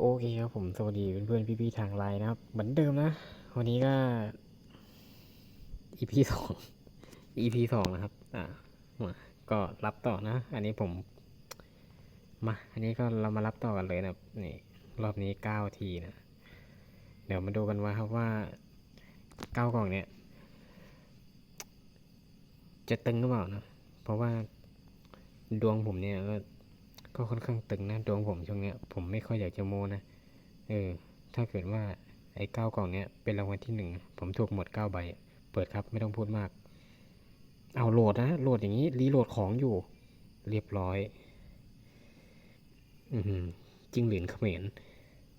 โอเคครับผมสวัสดีเพื่อนๆพี่ๆทางไลน์นะครับ เหมือนเดิมนะ วันนี้ก็ EP สอง EP สองนะครับ อ่ามาก็รับต่อนะ อันนี้ผมมา อันนี้ก็เรามารับต่อกันเลยนะนี่รอบนี้เก้าทีนะ เดี๋ยวมาดูกันว่าครับว่าเก้ากล่องเนี้ยจะตึงหรือเปล่านะ เพราะว่าดวงผมเนี่ยก็ ก็ค่อนข้างตึงนะดวงผมช่วงเนี้ยผมไม่ค่อยอยากจะโม้นะเออถ้าเกิดว่าไอ้เก้ากล่องเนี้ยเป็นรางวัลที่หนึ่งผมถูกหมดเก้าใบ เปิดครับไม่ต้องพูดมาก เอาโหลดนะโหลดอย่างนี้รีโหลดของอยู่ เรียบร้อย อือหือจิ้งเหลนเขมร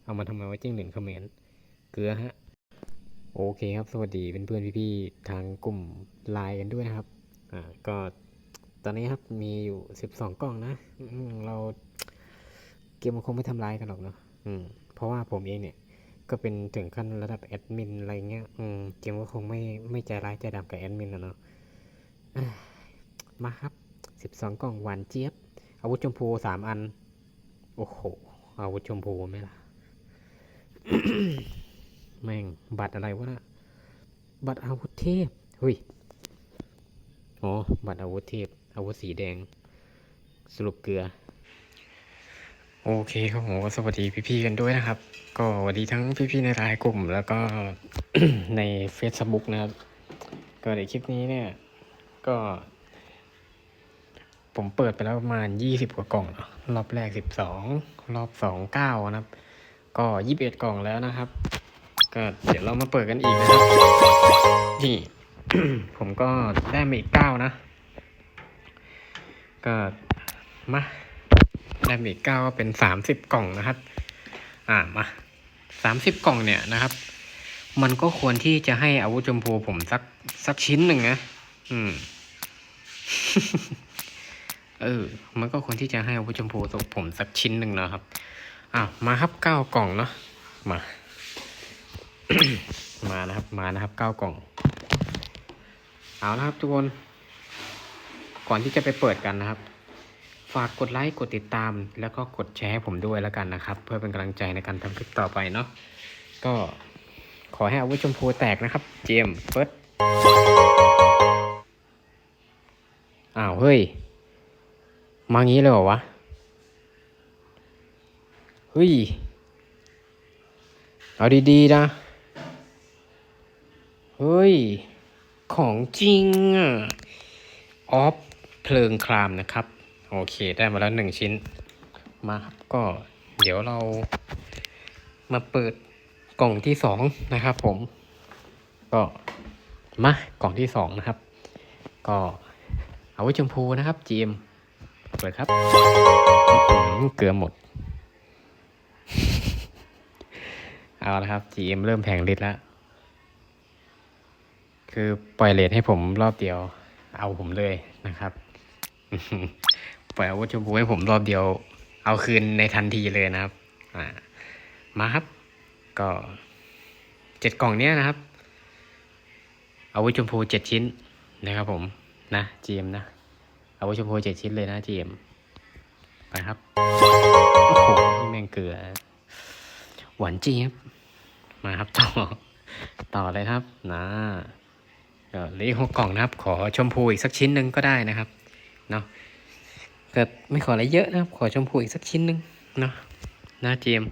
เอามาทำไมว่าจิ้งเหลนเขมรเกลือฮะโอเคครับ สวัสดีเป็นเพื่อนๆพี่ๆทางกลุ่มไลน์กันด้วยนะครับ อ่า ก็ ตอนนี้ครับมีอยู่สิบสองกล่องนะอืเราเกมมันคงไม่ทำร้ายกันหรอกเนาะเพราะว่าผมเองเนี่ย ก็เป็นถึงขั้นระดับแอดมินอะไรเงี้ยอืเกมก็คงไม่ไม่ใจร้ายใจดำกับแอดมินนะเนาะมาครับสิบสองกล่องหวานเจี๊ยบ อาวุธชมพูสามอัน โอ้โห อาวุธชมพูไหมล่ะ แม่ง บัตรอะไรวะนะบัตรอาวุธเทพเฮ้ยอ๋อ บัตรอาวุธเทพ อาวุธสีแดง สรุปเกลือ โอเคครับผมก็สวัสดีพี่ๆกันด้วยนะครับ ก็สวัสดีทั้งพี่ๆในรายกลุ่ม แล้วก็ใน Facebook นะครับ ก็ในคลิปนี้เนี่ย ก็ ผมเปิดไปแล้วประมาณ20กว่ากล่องเนอะรอบแรก12รอบ2 9นะครับ ก็21กล่องแล้วนะครับ ก็เดี๋ยวเรามาเปิดกันอีกนะครับนี่ผมก็ได้มาอีกเก้านะ ก็มาได้มาอีกเก้าก็เป็นสามสิบกล่องนะครับ อ่ามาสามสิบกล่องเนี่ยนะครับ มันก็ควรที่จะให้อาวุธชมพูผมสักสักชิ้นหนึ่งนะอืม เออ มันก็ควรที่จะให้อาวุธชมพูผมสักชิ้นหนึ่งนะครับอ่ามาครับเก้ากล่องเนาะมา มานะครับ มานะครับเก้ากล่อง เอาละครับทุกคน ก่อนที่จะไปเปิดกันนะครับ ฝากกดไลค์กดติดตาม แล้วก็กดแชร์ให้ผมด้วยแล้วกันนะครับ เพื่อเป็นกำลังใจในการทำคลิปต่อไปเนาะก็ขอให้อาวุธชมพูแตกนะครับ เจมเฟิร์สอ้าวเฮ้ย มางี้เลยเหรอวะ เฮ้ย เอาดีๆนะ เฮ้ย ของจริงอะ ออฟ เพลิงครามนะครับ โอเคได้มาแล้วหนึ่งชิ้นมาครับก็เดี๋ยวเรามาเปิดกล่องที่สองนะครับ ผม ก็มากล่องที่สองนะครับ ก็เอาไว้ชมพูนะครับจีมเปิดครับเกลือหมด เอาละครับ GM เริ่มแผงฤทธิ์แล้ว คือปล่อยเลทให้ผมรอบเดียว เอาผมเลยนะครับ ปล่อยอาวุธชมพูให้ผมรอบเดียว เอาคืนในทันทีเลยนะครับ อ่า มาครับ ก็เจ็ดกล่องเนี้ยนะครับ อาวุธชมพูเจ็ดชิ้นนะครับผม นะจีมนะ อาวุธชมพูเจ็ดชิ้นเลยนะจีมไปครับ โอ้โห นี่แมงเกลือ หวานจี๊ยบมาครับต่อ ต่อเลยครับ นะเหลืออีกหกกล่องนะครับ ขอชมพูอีกสักชิ้นหนึ่งก็ได้นะครับ เนาะก็ไม่ขออะไรเยอะนะครับ ขอชมพูอีกสักชิ้นหนึ่งเนาะนะเจมส์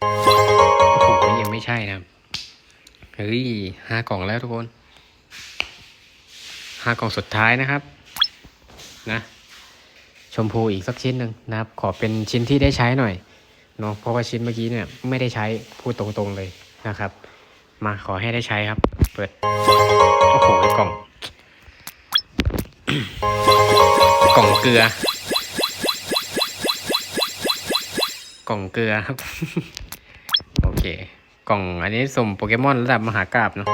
โอ้โหยังไม่ใช่นะครับเฮ้ยห้ากล่องแล้วทุกคนห้ากล่องสุดท้ายนะครับนะชมพูอีกสักชิ้นหนึ่งนะครับ ขอเป็นชิ้นที่ได้ใช้หน่อยเนาะเพราะว่าชิ้นเมื่อกี้เนี่ยไม่ได้ใช้พูดตรงๆเลยนะครับ มาขอให้ได้ใช้ครับ เปิดโอ้โหกล่อง เกลือ กล่องเกลือครับ โอเค กล่องอันนี้สุ่มโปเกมอนระดับมหากราบเนาะ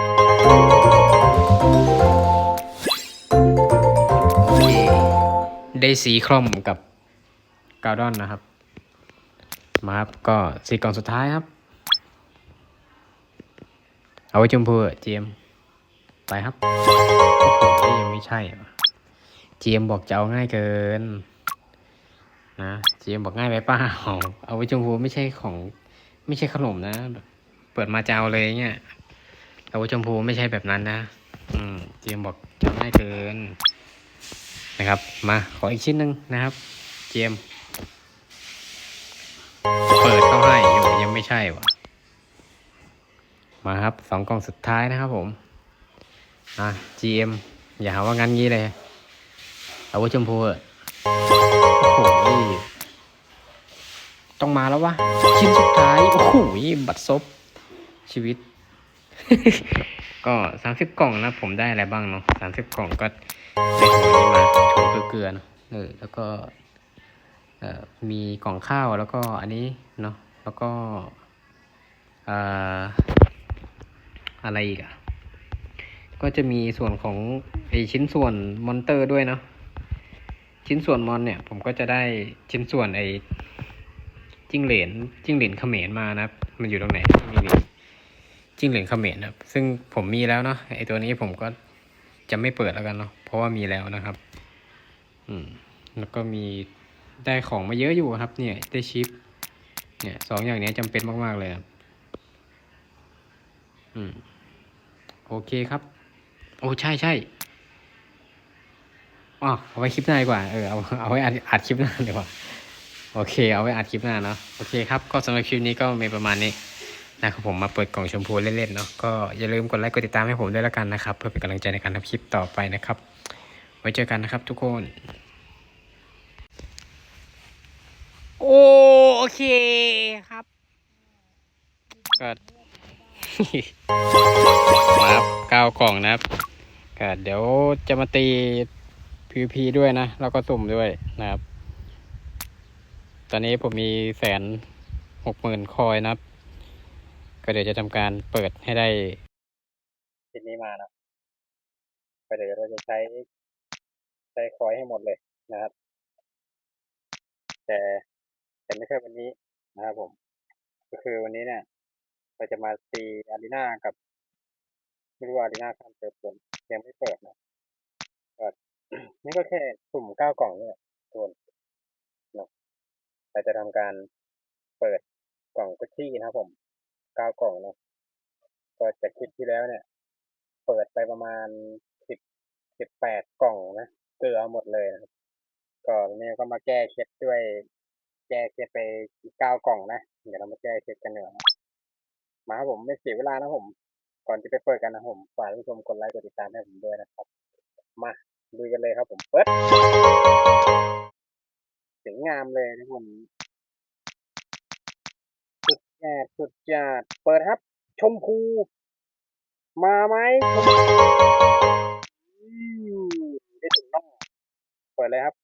ได้สีคร่อมกับกาวดอนนะครับ มาครับ ก็สี่กล่องสุดท้ายครับ เอาไว้ชมพูเจมไปครับโอ้โหยังไม่ใช่ เจมบอกจะเอาง่ายเกิน นะเจมบอกง่ายไปเปล่าเอาไว้ชมพูไม่ใช่ของ ไม่ใช่ขนมนะ เปิดมาจะเอาเลยเงี้ยแต่ว่าชมพูไม่ใช่แบบนั้นนะ อืมเจมบอกจะง่ายเกิน นะครับ มาขออีกชิ้นหนึ่งนะครับ เจมเปิดเข้าให้อยู่ยังไม่ใช่วะมาครับสองกล่องสุดท้ายนะครับผมอะ GM อย่าหาว่างั้นงี้เลย เอาว่าชมพูเถอะโอ้โหต้องมาแล้ววะชิ้นสุดท้าย โอ้โหบัตรซบชีวิต ก็สามสิบกล่องนะ ผมได้อะไรบ้างเนาะสามสิบกล่องก็ได้ถุงนี้มาถุงเกลือเนอะเออแล้วก็มีกล่องข้าวแล้วก็อันนี้เนาะแล้วก็อ่อะไรอีกอะก็จะมีส่วนของไอชิ้นส่วนมอนเตอร์ด้วยเนาะ ชิ้นส่วนมอนเนี่ย ผมก็จะได้ชิ้นส่วนไอจิ้งเหลนจิ้งเหลนเขมรมานะครับ มันอยู่ตรงไหนนี่จิ้งเหลนเขมรนะครับซึ่งผมมีแล้วเนาะไอตัวนี้ผมก็จะไม่เปิดแล้วกันเนาะเพราะว่ามีแล้วนะครับ อืม แล้วก็มีได้ของมาเยอะอยู่ครับ เนี่ยได้ชิป เนี่ยสองอย่างเนี้ยจำเป็นมากๆเลยครับอืม โอเคครับ โอ้ใช่ใช่ อ๋อเอาไว้คลิปหน้าดีกว่า เออ เอา เอาไว้อัดอัดคลิปหน้าดีกว่า โอเค เอาไว้อัดคลิปหน้าเนาะ โอเคครับ ก็สำหรับคลิปนี้ก็มีประมาณนี้นะครับผมมาเปิดกล่องชมพูเล่นๆเนาะ ก็อย่าลืมกดไลค์กดติดตามให้ผมด้วยล้วกันนะครับ เพื่อเป็นกำลังใจในการทำคลิปต่อไปนะครับ ไว้เจอกันนะครับทุกคน โอโอเคครับก็มาครับเก้ากล่องนะครับก็เดี๋ยวจะมาตี PVP ด้วยนะ แล้วก็สุ่มด้วยนะครับ ตอนนี้ผมมีแสนหกหมื่นคอยนะครับ ก็เดี๋ยวจะทำการเปิดให้ได้ชิ้นนี้มานะก็เดี๋ยวเราจะใช้ใช้คอยให้หมดเลยนะครับ แต่แต่ไม่ใช่วันนี้นะครับผม ก็คือวันนี้เนี่ยเราจะมาตีอารีนากับไม่รู้ว่าอารีนาข้ามเติมผลยังไม่เปิดนะก็ นี่ก็แค่สุ่มเก้ากล่องเนี่ยทุกคนเนาะเราจะทำการเปิดกล่องกุชชี่นะครับผมเก้ากล่องเนาะก็จากคลิปที่แล้วเนี่ย เปิดไปประมาณสิบสิบแปดกล่องนะเกลือหมดเลยนะครับก็เนี่ยก็มาแก้เคล็ดด้วย แก้เคล็ดไปเก้ากล่องนะเดี๋ยวเรามาแก้เคล็ดกันเนอะมาครับผมไม่เสียเวลานะผม ก่อนจะไปเปิดกันนะผมฝากท่านผู้ชมกดไลค์กดติดตามให้ผมด้วยนะครับ มา ดูกันเลยครับผมเปิดเสียงงามเลยนะผมสุดยอดสุดยอดเปิดครับ ชมพู มาไหมชมพูอืมได้ถึงน้องเปิดเลยครับ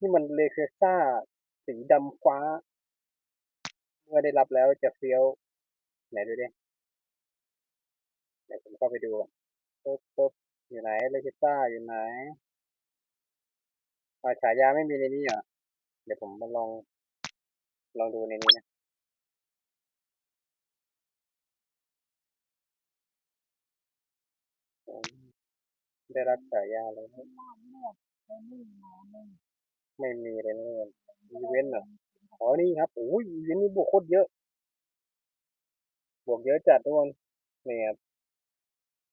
นี่มันเลเคซ่า สีดำฟ้า เมื่อได้รับแล้วจะเฟี้ยว ไหนดูดิ เดี๋ยวผมเข้าไปดูก่อนปึ๊บปึ๊บอยู่ไหนเลเคซ่าอยู่ไหนอ่าฉายาไม่มีในนี้เหรอเดี๋ยวผมมาลองลองดูในนี้นะอืมได้รับฉายาเลยไหมไม่มีเลยนะเนี่ยอีเวนต์เหรออ๋อนี่ครับโอ้ยอีเวนต์นี่บวกโคตรเยอะ บวกเยอะจัดทุกคนนี่ครับ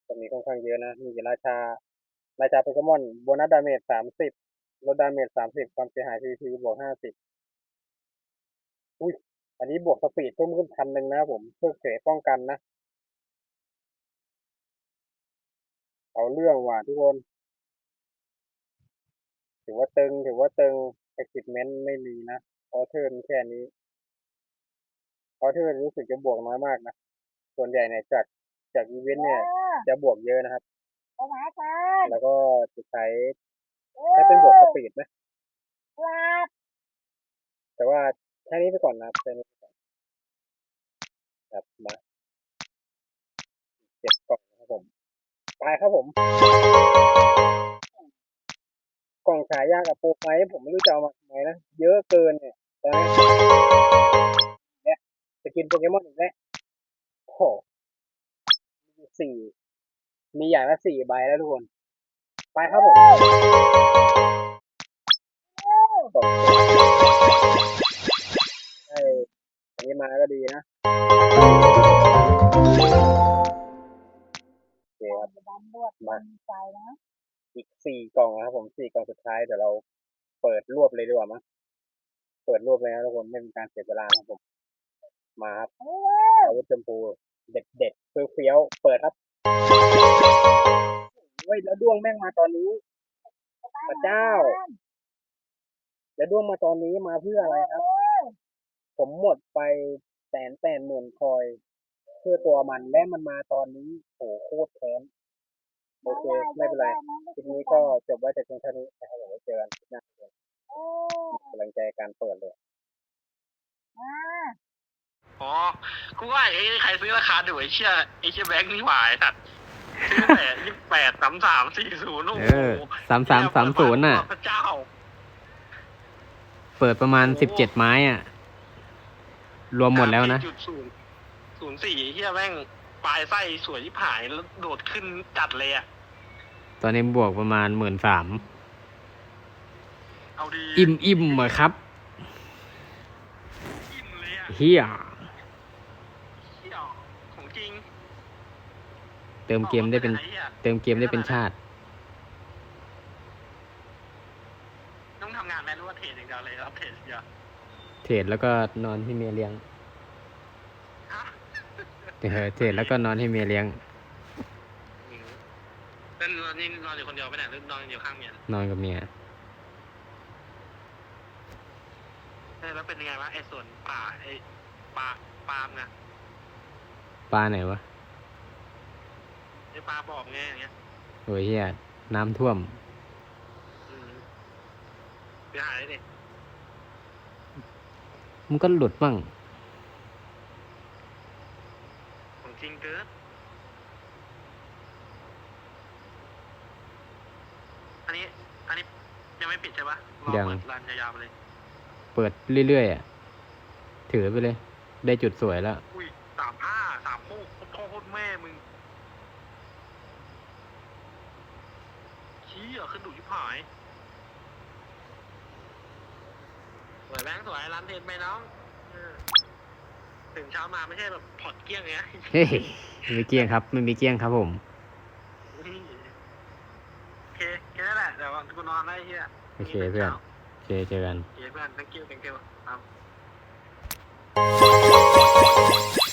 จะมีค่อนข้างเยอะนะ มีราชา ราชาโปเกมอนโบนัสดาเมจสามสิบลดดาเมจสามสิบความเสียหายพีพีบวกห้าสิบอุ้ย อันนี้บวกสปีดเพิ่มขึ้นพันหนึ่งนะผม เพื่อเสป้องกันนะ เอาเรื่องว่ะทุกคน ถือว่าตึง ถือว่าตึง achievement ไม่มีนะออเทิร์นแค่นี้ออเทิร์นรู้สึกจะบวกน้อยมากนะ ส่วนใหญ่เนี่ยจากจากอีเวนต์เนี่ย จะบวกเยอะนะครับ โอ้มากันแล้วก็จะใช้ใช้เป็นบวกสปีดนะครับแต่ว่าแค่นี้ไปก่อนนะครับแค่นี้ไปก่อนครับมาเก็บกล่องนะครับผมไปครับผม กล่องฉายากับโปรไฟล์ผมไม่รู้จะเอามาทำไมนะเยอะเกินเนี่ยตอนนี้เนี่ยจะกินโปเกมอนอีกแล้วโอ้โหมีสี่ มีอย่างละสี่ใบแล้วทุกคน ไปครับผมไอ้อันนี้มาก็ดีนะโอเคครับมาอีกสี่กล่องนะครับผมสี่กล่องสุดท้ายเดี๋ยวเราเปิดรวบเลยดีกว่ามั้งเปิดรวบเลยนะทุกคนไม่เป็นการเสียเวลาครับผม มาครับอาวุธชมพูเด็ดเด็ดเฟี้ยวเปิดครับ แล้วดวงแม่งมาตอนนี้พระเจ้า แล้วดวงมาตอนนี้มาเพื่ออะไรครับ ผมหมดไปแสนแปดหมื่นคอย เพื่อตัวมันและมันมาตอนนี้โหโคตรแค้นโอเคไม่เป็นไรคลิปนี้ก็จบไว้แต่เพียงเท่านี้นะครับผมเจอกันคลิปหน้าครับโอ้กำลังใจการเปิดเลยอ๋อ กูว่าไอ้ใครซื้อราคาดูไอ้เชี่ยไอ้เชี่ยแบงค์นี่หวายสัตว์ ซื้อแต่ยี่แปดสามสามสี่ศูนย์โอ้เอโหอสามสามสามศูนย์น่ะ พระเจ้า เปิดประมาณสิบเจ็ดไม้อะ รวมหมดแล้วนะ จุดศูนย์ศูนย์สี่เฮียแม่ง ปลายไส้สวยที่ผายแล้วโดดขึ้นจัดเลยอะตอนนี้บวกประมาณหมื่นสาม เอาดีอิ่มอิ่มๆอะครับอิ่มเลยอะเฮีย เฮียของจริง เติมเกมได้เป็นไอ้หี้ยเติมเกมได้เป็นชาติ ต้องทำงานแม่รู้ว่าเทรดอย่างเดียวเลยรับเทรดอย่างเดียวเทรดแล้วก็นอนให้เมียเลี้ยงฮะเออเทรดแล้วก็นอนให้เมียเลี้ยง อืมเป็นนอนนี่นอนอยู่คนเดียวไปไหนหรือนอนอยู่ข้างเมียนอนกับเมีย เออแล้วเป็นยังไงวะไอ้ส่วนป่าไอ้ปลาปาล์มนะปลาไหนวะ ไอ้ปลาบอกไงอย่างเงี้ยโอ้ยเฮียน้ำท่วมอืมไปหาเลยดิมันก็หลุดบ้างของจริงเกินอันนี้ อันนี้ยังไม่ปิดใช่ปะรอยังเปิดรันยาวๆไปเลย เปิดเรื่อยๆอะถือไปเลย ได้จุดสวยแล้ว อุ้ยสามห้าสามโมกพ่อโคตรแม่มึง ชี้อะขึ้นดุยิ่หายสวยแบงค์สวยร้านเทนไปน้องเออถึงเช้ามาไม่ใช่แบบพอดเกลี้ยงเงี้ย เฮ้ยไม่มีเกี้ยงครับไม่มีเกี้ยงครับผมนี่โอเคแค่นั้นแหละเดี๋ยวกูนอนได้เฮียโอเคเพื่อน โอเคเจอกัน โอเคเพื่อน thank you thank you ครับ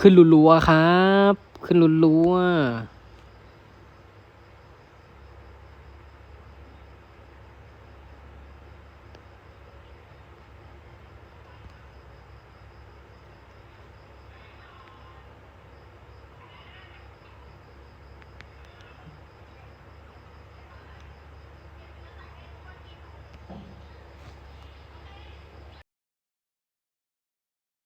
ขึ้นรัวๆครับ ขึ้นรัวๆ